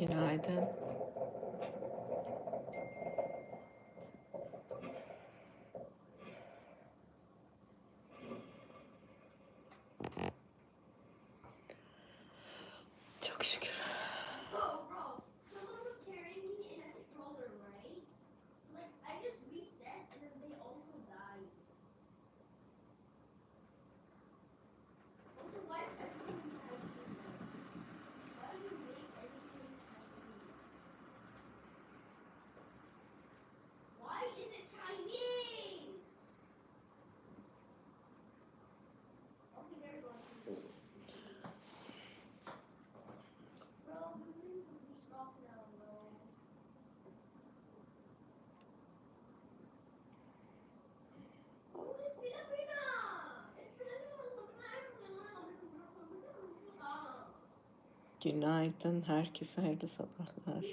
Günaydın. Günaydın. Herkese hayırlı sabahlar.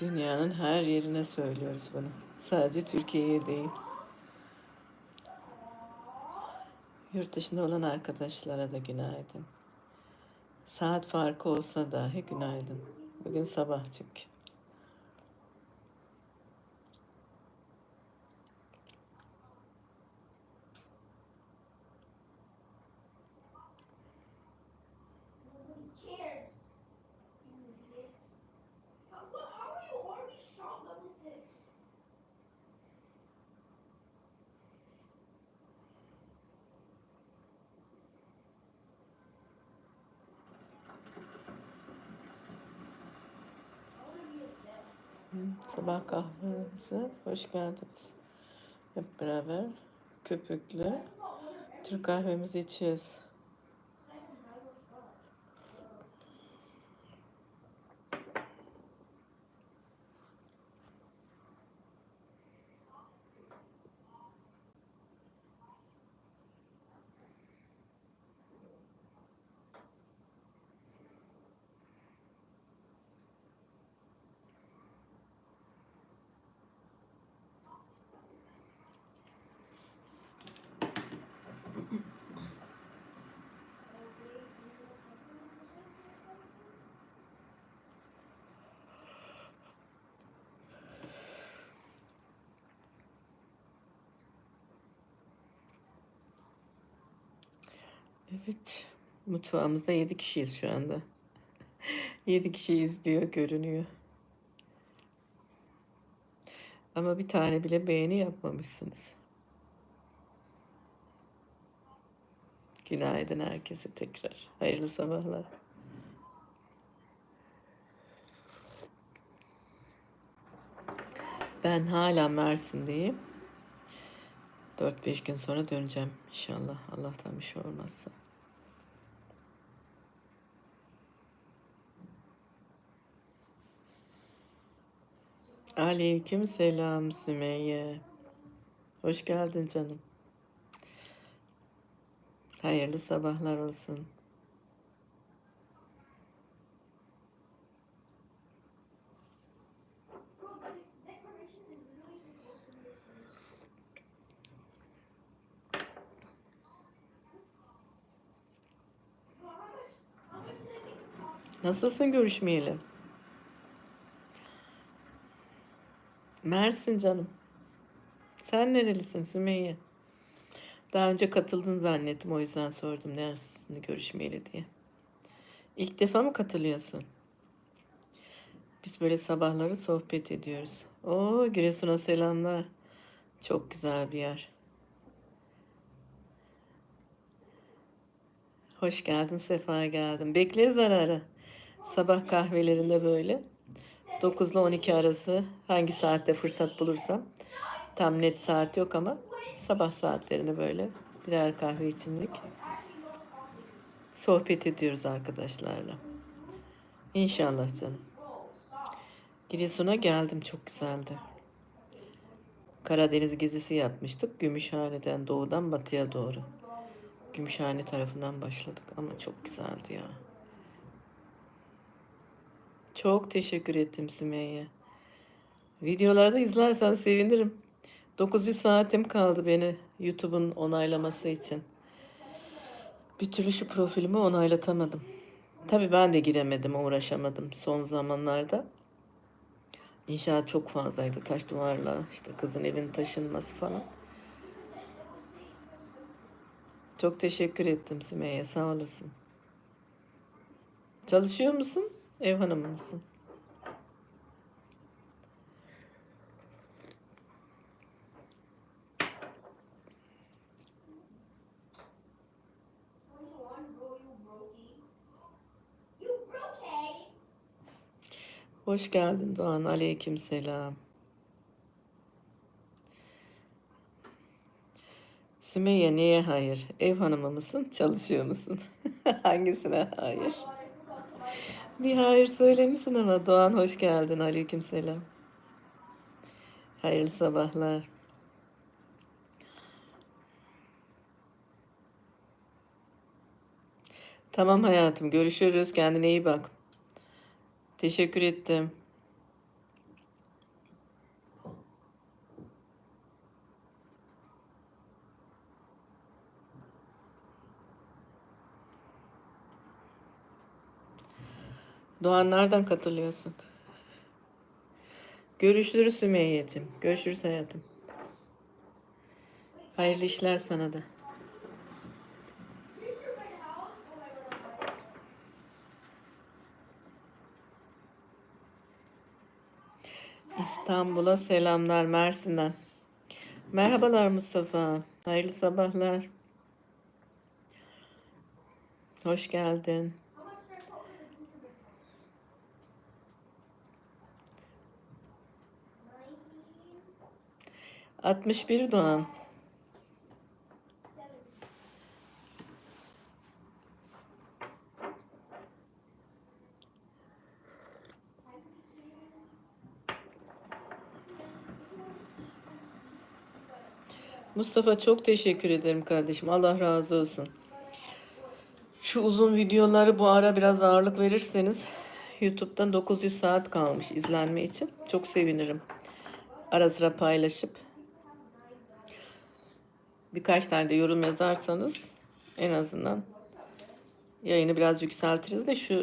Dünyanın her yerine söylüyoruz bunu. Sadece Türkiye'ye değil. Yurt dışında olan arkadaşlara da günaydın. Saat farkı olsa dahi günaydın. Bugün sabah çünkü. Sabah kahvemize hoş geldiniz. Hep beraber köpüklü Türk kahvemizi içiyoruz. Evet. Mutfağımızda 7 kişiyiz şu anda. 7 kişi izliyor, görünüyor. Ama bir tane bile beğeni yapmamışsınız. Günaydın herkese tekrar. Hayırlı sabahlar. Ben hala Mersin'deyim. 4-5 gün sonra döneceğim inşallah. Allah'tan bir şey olmazsa. Aleyküm selam Sümeyye. Hoş geldin canım. Hayırlı sabahlar olsun. Bro, the Mersin canım. Sen nerelisin Sümeyye? Daha önce katıldın zannettim o yüzden sordum neresin görüşmeyeli diye. İlk defa mı katılıyorsun? Biz böyle sabahları sohbet ediyoruz. Oo Giresun'a selamlar. Çok güzel bir yer. Hoş geldin, sefa geldin. Bekleriz ara ara. Sabah kahvelerinde böyle. 9 ile 12 arası hangi saatte fırsat bulursam. Tam net saat yok ama sabah saatlerinde böyle birer kahve içimlik sohbet ediyoruz arkadaşlarla. İnşallah canım. Giresun'a geldim çok güzeldi. Karadeniz gezisi yapmıştık. Gümüşhane'den doğudan batıya doğru. Gümüşhane tarafından başladık ama çok güzeldi ya. Çok teşekkür ettim Sümeyye. Videolarda izlersen sevinirim. 900 saatim kaldı beni YouTube'un onaylaması için. Bir türlü şu profilimi onaylatamadım. Tabii ben de giremedim, uğraşamadım son zamanlarda. İnşaat çok fazlaydı. Taş duvarla, işte kızın evin taşınması falan. Çok teşekkür ettim Sümeyye, sağ olasın. Çalışıyor musun? Ev hanımı mısın? Hoş geldin Doğan. Aleyküm selam. Sümeyye niye hayır? Ev hanımı mısın? Çalışıyor musun? Hangisine hayır? Bir hayır söylemişsin ama Doğan hoş geldin. Aleyküm selam. Hayırlı sabahlar. Tamam hayatım. Görüşürüz. Kendine iyi bak. Teşekkür ettim. Doğan nereden katılıyorsun? Görüşürüz Sümeyye'cim. Görüşürüz hayatım. Hayırlı işler sana da. İstanbul'a selamlar Mersin'den. Merhabalar Mustafa. Hayırlı sabahlar. Hoş geldin. 61 Doğan. Mustafa çok teşekkür ederim kardeşim. Allah razı olsun. Şu uzun videoları bu ara biraz ağırlık verirseniz YouTube'dan 900 saat kalmış izlenme için. Çok sevinirim. Ara sıra paylaşıp birkaç tane de yorum yazarsanız en azından yayını biraz yükseltiriz de şu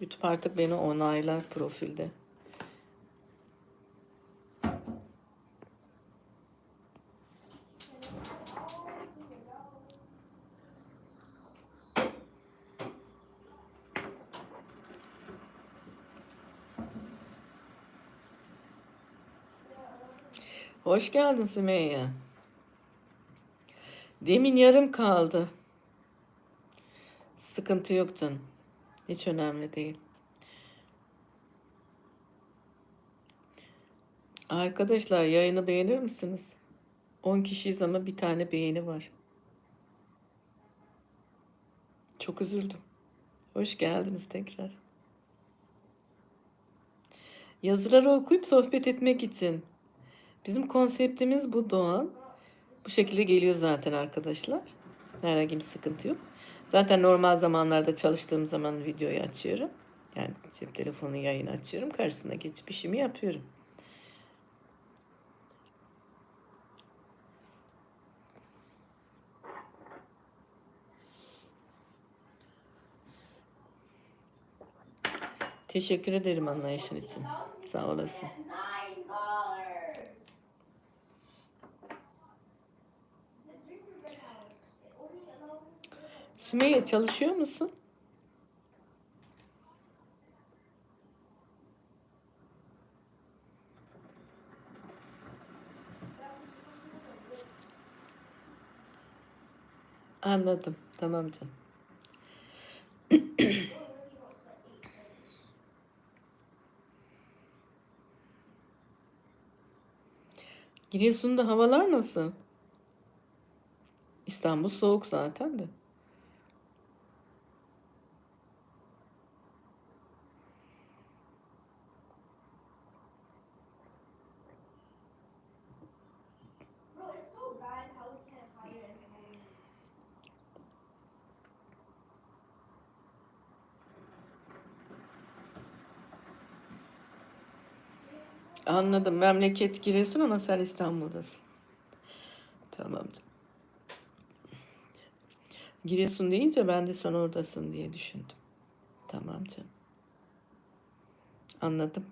YouTube artık beni onaylar profilde. Hoş geldin Sümeyye. Demin yarım kaldı. Sıkıntı yok canım. Hiç önemli değil. Arkadaşlar yayını beğenir misiniz? 10 kişiyiz ama bir tane beğeni var. Çok üzüldüm. Hoş geldiniz tekrar. Yazıları okuyup sohbet etmek için. Bizim konseptimiz bu Doğan. Bu şekilde geliyor zaten arkadaşlar. Herhangi bir sıkıntı yok. Zaten normal zamanlarda çalıştığım zaman videoyu açıyorum. Yani cep telefonu yayını açıyorum. Karşısına geçip işimi yapıyorum. Teşekkür ederim anlayışın için. Sağ olasın. Sümeyye çalışıyor musun? Anladım. Tamam canım. Giresun'da havalar nasıl? İstanbul soğuk zaten de. Anladım. Memleket Giresun ama sen İstanbul'dasın. Tamam. Giresun deyince ben de sen oradasın diye düşündüm. Tamam canım. Anladım.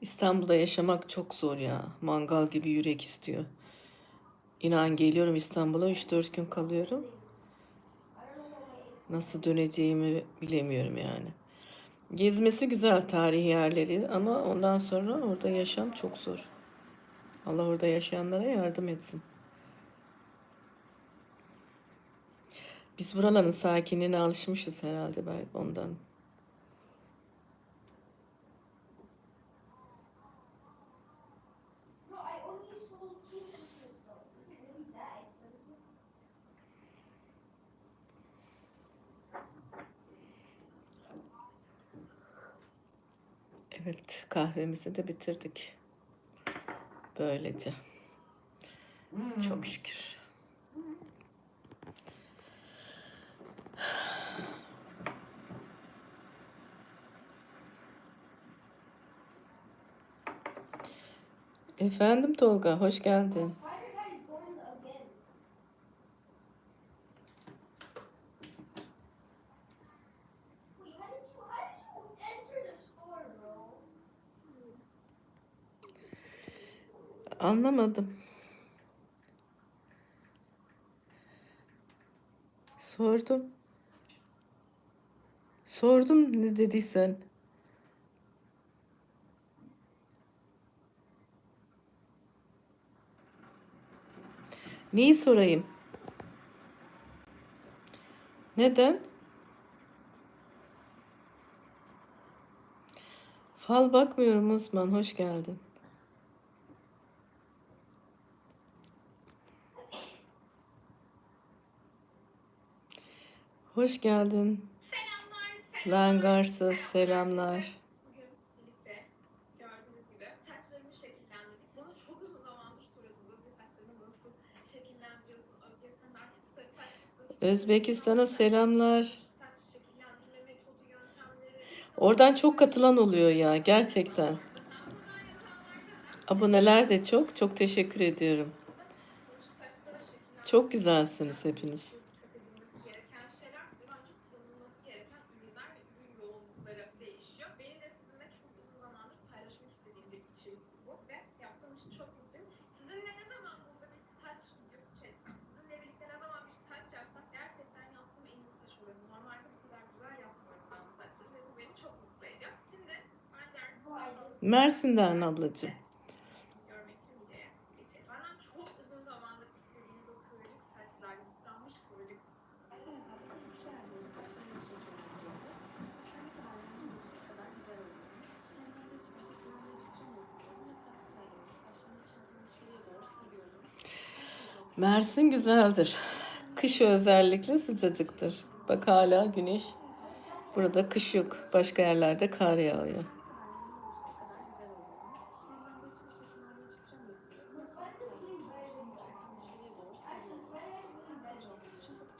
İstanbul'da yaşamak çok zor ya. Mangal gibi yürek istiyor. İnan geliyorum İstanbul'a 3-4 gün kalıyorum. Nasıl döneceğimi bilemiyorum yani. Gezmesi güzel tarihi yerleri ama ondan sonra orada yaşam çok zor. Allah orada yaşayanlara yardım etsin. Biz buraların sakinliğine alışmışız herhalde belki ondan. Evet, kahvemizi de bitirdik. Böylece. Çok şükür. Efendim Tolga, hoş geldin. Anlamadım. Sordum. Sordum ne dediysen. Neyi sorayım? Neden? Fal bakmıyorum Osman, hoş geldin. Hoş geldin. Selamlar, selamlar. Langarsız selamlar. Özbekistan'a selamlar. Oradan çok katılan oluyor ya gerçekten. Aboneler de çok. Çok teşekkür ediyorum. Çok güzelsiniz hepiniz. dikkat edilmesi gereken şeyler ve bence kullanılması gereken ürünler ve ürün yoğunlukları değişiyor. Benim de sizinle çok uzun zamandır paylaşmak istediğim bir içerikti bu ve yaptığım için çok mutluyum. Sizinle ne zaman burada bir saç videosu çeksem, sizinle birlikte ne zaman bir saç yapsak gerçekten yaptığım en iyi saç oluyor. Normalde bu kadar güzel yapmıyorum ben bu saçları ve bu beni çok mutlu ediyor. Şimdi bence artık daha fazla Mersin'den ablacığım. görmek için videoya geçelim. Benden çok uzun zamandır istediğiniz o kıvırcık saçlar, yıpranmış kıvırcık Mersin güzeldir. Kış özellikle sıcacıktır. Bak hala güneş. Burada kış yok. Başka yerlerde kar yağıyor.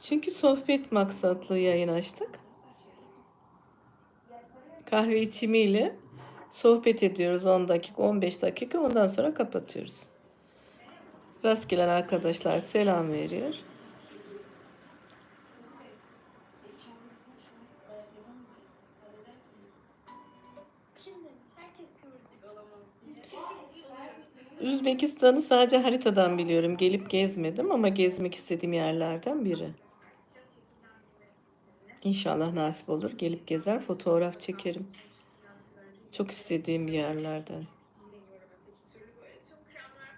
Çünkü sohbet maksatlı yayın açtık. Kahve içimiyle sohbet ediyoruz 10 dakika, 15 dakika. Ondan sonra kapatıyoruz. Rast gelen arkadaşlar selam veriyor. Üzbekistan'ı sadece haritadan biliyorum. Gelip gezmedim ama gezmek istediğim yerlerden biri. İnşallah nasip olur. Gelip gezer, fotoğraf çekerim. Çok istediğim bir yerlerden. Bilmiyorum öteki türlü böyle tüm kremler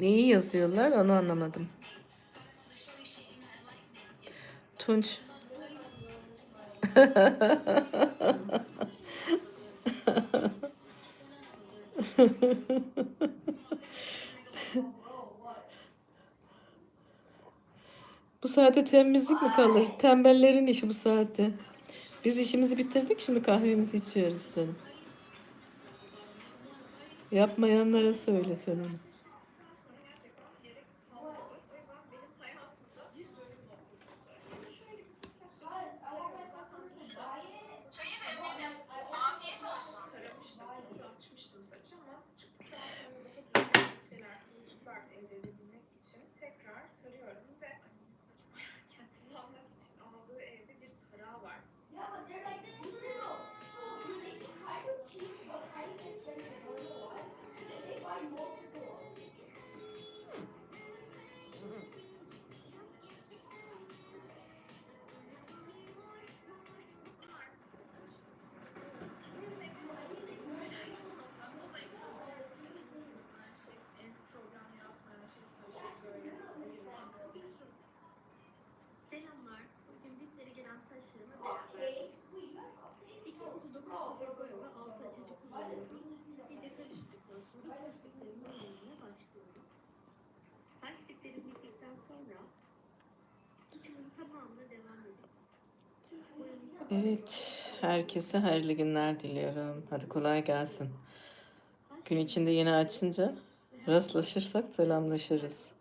Neyi yazıyorlar onu anlamadım. Tunç. Bu saate temizlik mi kalır? Tembellerin işi bu saatte. Biz işimizi bitirdik şimdi kahvemizi içiyoruz canım. Yapmayanlara söyle sen onu. Evet, herkese hayırlı günler diliyorum. Hadi kolay gelsin. Gün içinde yeni açınca rastlaşırsak selamlaşırız.